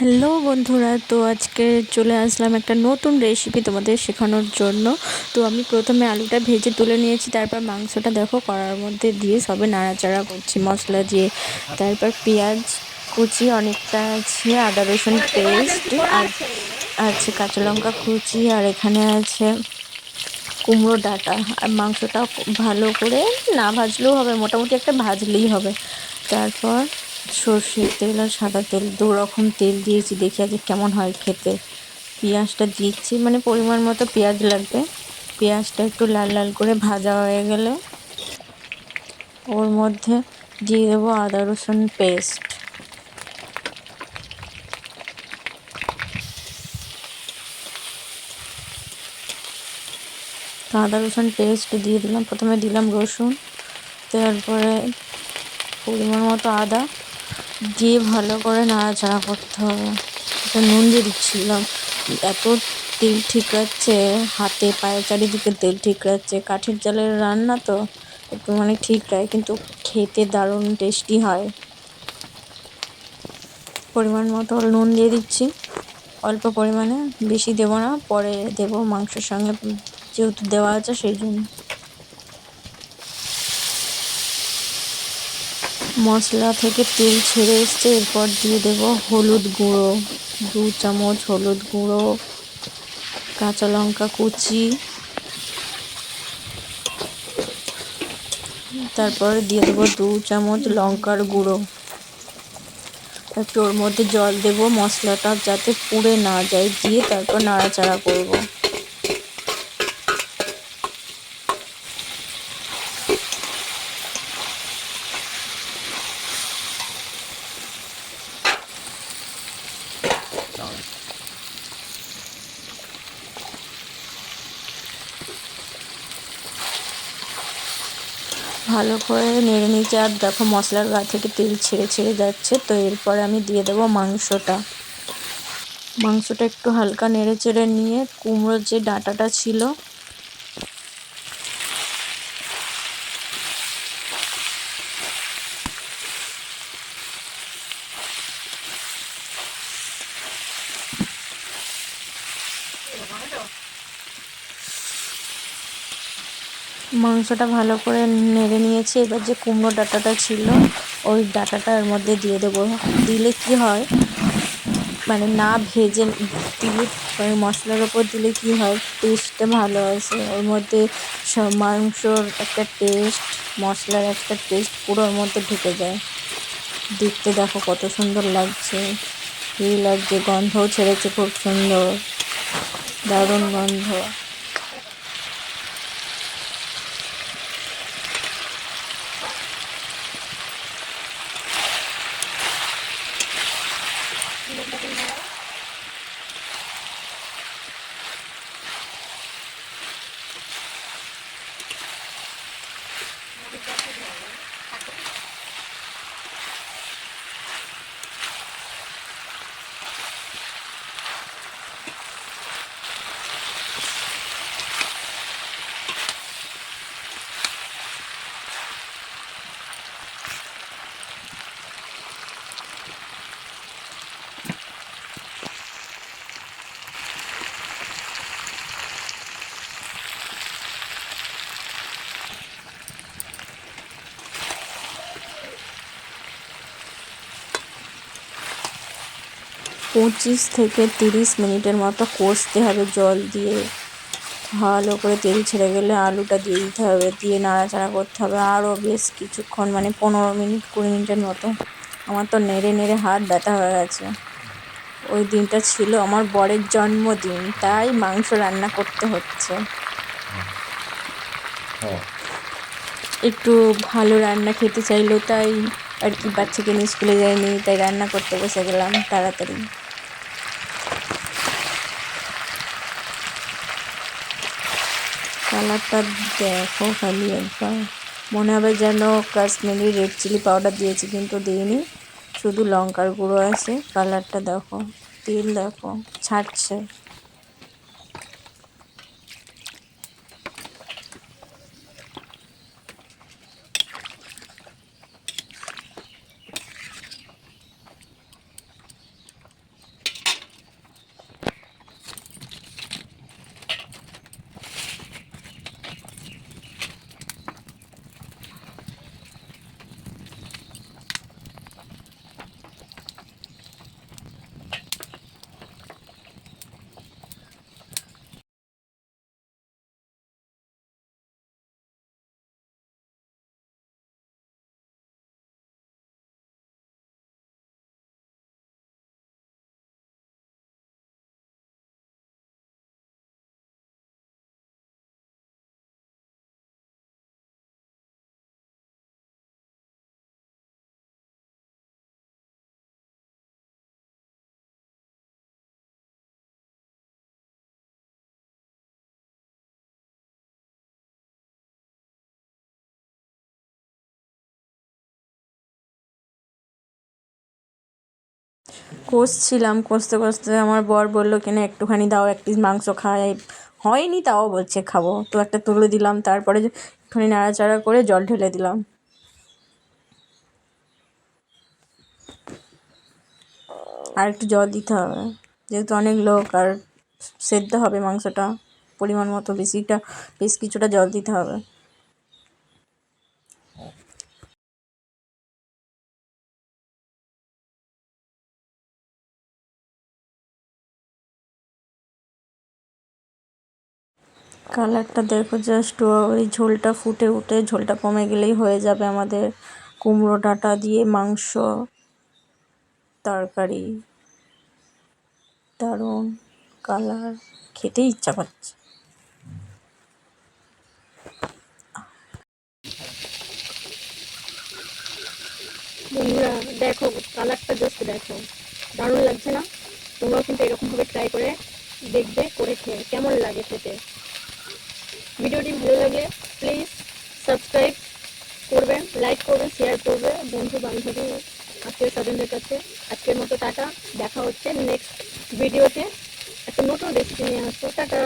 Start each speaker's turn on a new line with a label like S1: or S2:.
S1: Hello বন্ধুরা, তো আজকে চলে আসলাম একটা নতুন রেসিপি তোমাদের শেখানোর জন্য। তো আমি প্রথমে আলুটা ভেজে তুলে নিয়েছি, তারপর মাংসটা দেখো কড়ার মধ্যে দিয়ে সবে নাড়াচাড়া করছি। মশলা দিয়ে, তারপর পেঁয়াজ কুচি, অনেকটা আছে আদা, রসুন, পেস্ট, আর আছে কাঁচা লঙ্কা কুচি, আর এখানে আছে কুমড়ো ডাঁটা। আর মাংসটা ভালো করে না ভাজলেও হবে, মোটামুটি একটা ভাজলেই হবে। তারপর সর্ষের তেল আর সাদা তেল দু রকম তেল দিয়েছি, দেখি আজকে কেমন হয় খেতে। পেঁয়াজটা দিচ্ছি মানে পরিমাণ মতো পেঁয়াজ লাগবে। পেঁয়াজটা একটু লাল লাল করে ভাজা হয়ে গেলে ওর মধ্যে দিয়ে দেবো আদা, রসুন পেস্ট। তো আদা, রসুন পেস্ট দিয়ে দিলাম, প্রথমে দিলাম রসুন, তারপরে পরিমাণ মতো আদা দিয়ে ভালো করে নাড়াচাড়া করতে হবে। একটা নুন দিয়ে দিচ্ছিলাম। এত তেল ঠিকরাচ্ছে হাতে পায়ে চারিদিকে তেল ঠিকরাচ্ছে কাঠের জালের রান্না তো একটু মানে ঠিকরায় কিন্তু খেতে দারুণ টেস্টি হয়। পরিমাণ মতো নুন দিয়ে দিচ্ছি। অল্প পরিমাণে, বেশি দেবো না, পরে দেবো মাংসের সঙ্গে যেহেতু দেওয়া আছে, সেই জন্য। মশলা থেকে তেল ছেড়ে এসছে, এরপর দিয়ে দেব হলুদ গুঁড়ো। দু চামচ হলুদ গুঁড়ো, কাঁচা লঙ্কা কুচি। তারপর দিয়ে দেবো দু চামচ লঙ্কার গুঁড়ো। একটু ওর মধ্যে জল দেবো মশলাটা যাতে পুড়ে না যায়, দিয়ে তারপর নাড়াচাড়া করব। ভালো করে নেড়ে নিচে আর দেখো মশলার গা থেকে তেল ছেড়ে ছেড়ে যাচ্ছে। তো এরপরে আমি দিয়ে দেবো মাংসটা। মাংসটা একটু হালকা নেড়ে চেড়ে নিয়ে কুমড়োর যে ডাঁটাটা ছিল মাংসটা ভালো করে নেড়ে নিয়েছি। এবার যে কুমড়ো ডাটাটা ছিল, ওই ডাঁটাটা এর মধ্যে দিয়ে দেবো। দিলে কি হয় মানে না ভেজে দিয়ে মানে মশলার ওপর দিলে কি হয় টেস্টটা ভালো আসে। ওর মধ্যে সব মাংসর একটা টেস্ট মশলার একটা টেস্ট পুরো ওর মধ্যে ঢুকে যায়। দেখতে দেখো কত সুন্দর লাগছে। এই লাগছে, গন্ধও ছেড়েছে খুব সুন্দর। দারুণ গন্ধ। পঁচিশ থেকে তিরিশ মিনিটের মতো কষতে হবে জল দিয়ে। ভালো করে তেল ছেড়ে গেলে আলুটা দিয়ে দিতে হবে, দিয়ে নাড়াচাড়া করতে হবে আরও বেশ কিছুক্ষণ মানে পনেরো মিনিট, কুড়ি মিনিটের মতো। আমার তো নেড়ে নেড়ে হাত ব্যথা হয়ে গেছে। ওই দিনটা ছিল আমার বরের জন্মদিন, তাই মাংস রান্না করতে হচ্ছে। হ্যাঁ। একটু ভালো রান্না খেতে চাইলো, তাই আর কি বাচ্চাকে নিয়ে স্কুলে যায়নি তাই রান্না করতে বসে গেলাম তাড়াতাড়ি। কালারটা দেখো খালি একবার। মনে হবে যেন কাশ্মীরি রেড চিলি পাউডার দিয়েছি, কিন্তু দিইনি। শুধু লঙ্কার গুঁড়ো আছে, কালারটা দেখো, তেল দেখো, ছাড়ছে। কষছিলাম, কষতে কষতে আমার বর বলল, কিনা, একটুখানি দাও, এক পিস মাংস খাই। হয়নি, তাও বলছে, খাব। তো একটা তুলে দিলাম, তারপরে একটুখানি নাড়াচাড়া করে জল ঢেলে দিলাম। আর একটু জল দিতে হবে। যেহেতু অনেক লোক, আর সেদ্ধ হবে মাংসটা, পরিমাণ মতো বেশিটা, বেশ কিছুটা জল দিতে হবে। কালারটা দেখো জাস্ট ওই ঝোলটা ফুটে উঠে, ঝোলটা কমে গেলেই হয়ে যাবে আমাদের কুমড়ো ডাঁটা দিয়ে মাংস, তরকারি, দারুণ কালার খেতে ইচ্ছা করছে।
S2: বন্ধুরা, দেখো কালারটা জাস্ট দেখো। দারুণ লাগছে না? তোমরাও কিন্তু এরকমভাবে ট্রাই করে দেখবে, করে খেয়ে। কেমন লাগে খেতে? ভিডিওটি ভালো লাগলে প্লিজ সাবস্ক্রাইব করবেন লাইক করবেন শেয়ার করবে বন্ধু বান্ধবী, আত্মীয় স্বজনদের কাছে আজকের মতো টাটা। দেখা হচ্ছে নেক্সট ভিডিওতে। একটা নতুন রেসিপি নিয়ে আসব। টাটা।